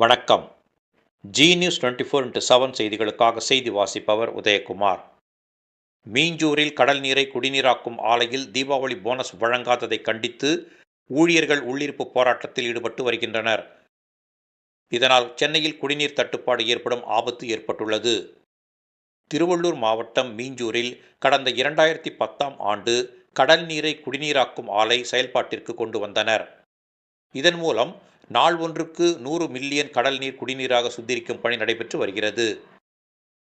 வணக்கம். Zee news twenty four into seven செய்திகளுக்காக செய்தி வாசிப்பவர் உதயகுமார். மீஞ்சூரில் கடல் நீரை குடிநீராக்கும் ஆலையில் தீபாவளி போனஸ் வழங்காததை கண்டித்து ஊழியர்கள் உள்ளிருப்பு போராட்டத்தில் ஈடுபட்டு வருகின்றனர். இதனால் சென்னையில் குடிநீர் தட்டுப்பாடு ஏற்படும் ஆபத்து ஏற்பட்டுள்ளது. திருவள்ளூர் மாவட்டம் மீஞ்சூரில் கடந்த இரண்டாயிரத்தி பத்தாம் ஆண்டு கடல் நீரை குடிநீராக்கும் ஆலை செயல்பாட்டிற்கு கொண்டு வந்தனர். இதன் மூலம் நாள் ஒன்றுக்கு நூறு மில்லியன் கடல் நீர் குடிநீராக சுத்திகரிக்கும் பணி நடைபெற்று வருகிறது.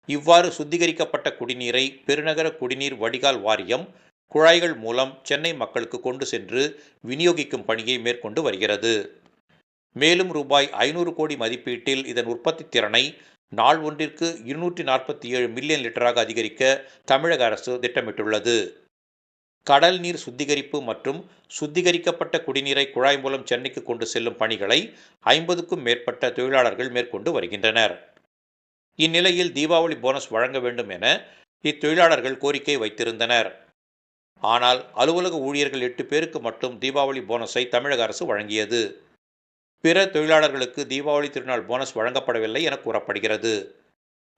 இவ்வாறு சுத்திகரிக்கப்பட்ட குடிநீரை பெருநகர குடிநீர் வடிகால் வாரியம் குழாய்கள் மூலம் சென்னை மக்களுக்கு கொண்டு சென்று விநியோகிக்கும் பணியை மேற்கொண்டு வருகிறது. மேலும் ரூபாய் ஐநூறு கோடி மதிப்பீட்டில் இதன் உற்பத்தி திறனை நாள் ஒன்றிற்கு இருநூற்றி நாற்பத்தி ஏழு மில்லியன் லிட்டராக அதிகரிக்க தமிழக அரசு திட்டமிட்டுள்ளது. கடல் நீர் சுத்திகரிப்பு மற்றும் சுத்திகரிக்கப்பட்ட குடிநீரை குழாய் மூலம் சென்னைக்கு கொண்டு செல்லும் பணிகளை ஐம்பதுக்கும் மேற்பட்ட தொழிலாளர்கள் மேற்கொண்டு வருகின்றனர். இந்நிலையில் தீபாவளி போனஸ் வழங்க வேண்டும் என இத்தொழிலாளர்கள் கோரிக்கை வைத்திருந்தனர். ஆனால் அலுவலக ஊழியர்கள் எட்டு பேருக்கு மட்டும் தீபாவளி போனஸை தமிழக அரசு வழங்கியது. பிற தொழிலாளர்களுக்கு தீபாவளி திருநாள் போனஸ் வழங்கப்படவில்லை என கூறப்படுகிறது.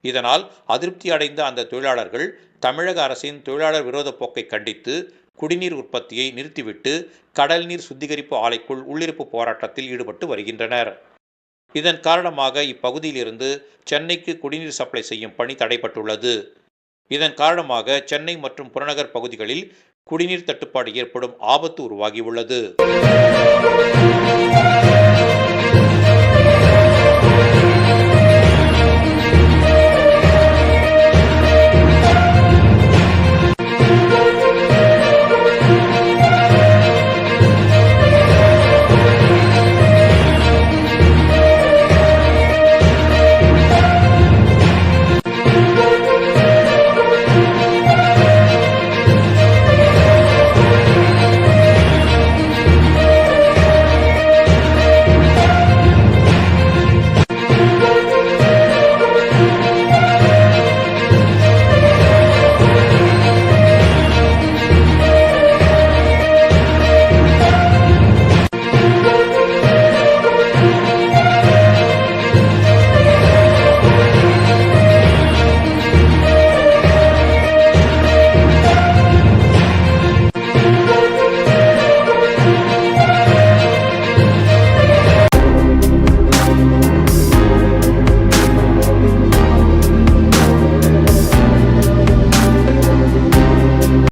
இதனால் அதிருப்தி அடைந்த அந்த தொழிலாளர்கள் தமிழக அரசின் தொழிலாளர் விரோத போக்கை கண்டித்து குடிநீர் உற்பத்தியை நிறுத்திவிட்டு கடல் நீர் சுத்திகரிப்பு ஆலைக்குள் உள்ளிருப்பு போராட்டத்தில் ஈடுபட்டு வருகின்றனர். இதன் காரணமாக இப்பகுதியிலிருந்து சென்னைக்கு குடிநீர் சப்ளை செய்யும் பணி தடைப்பட்டுள்ளது இதன் காரணமாக சென்னை மற்றும் புறநகர் பகுதிகளில் குடிநீர் தட்டுப்பாடு ஏற்படும் ஆபத்து உருவாகியுள்ளது.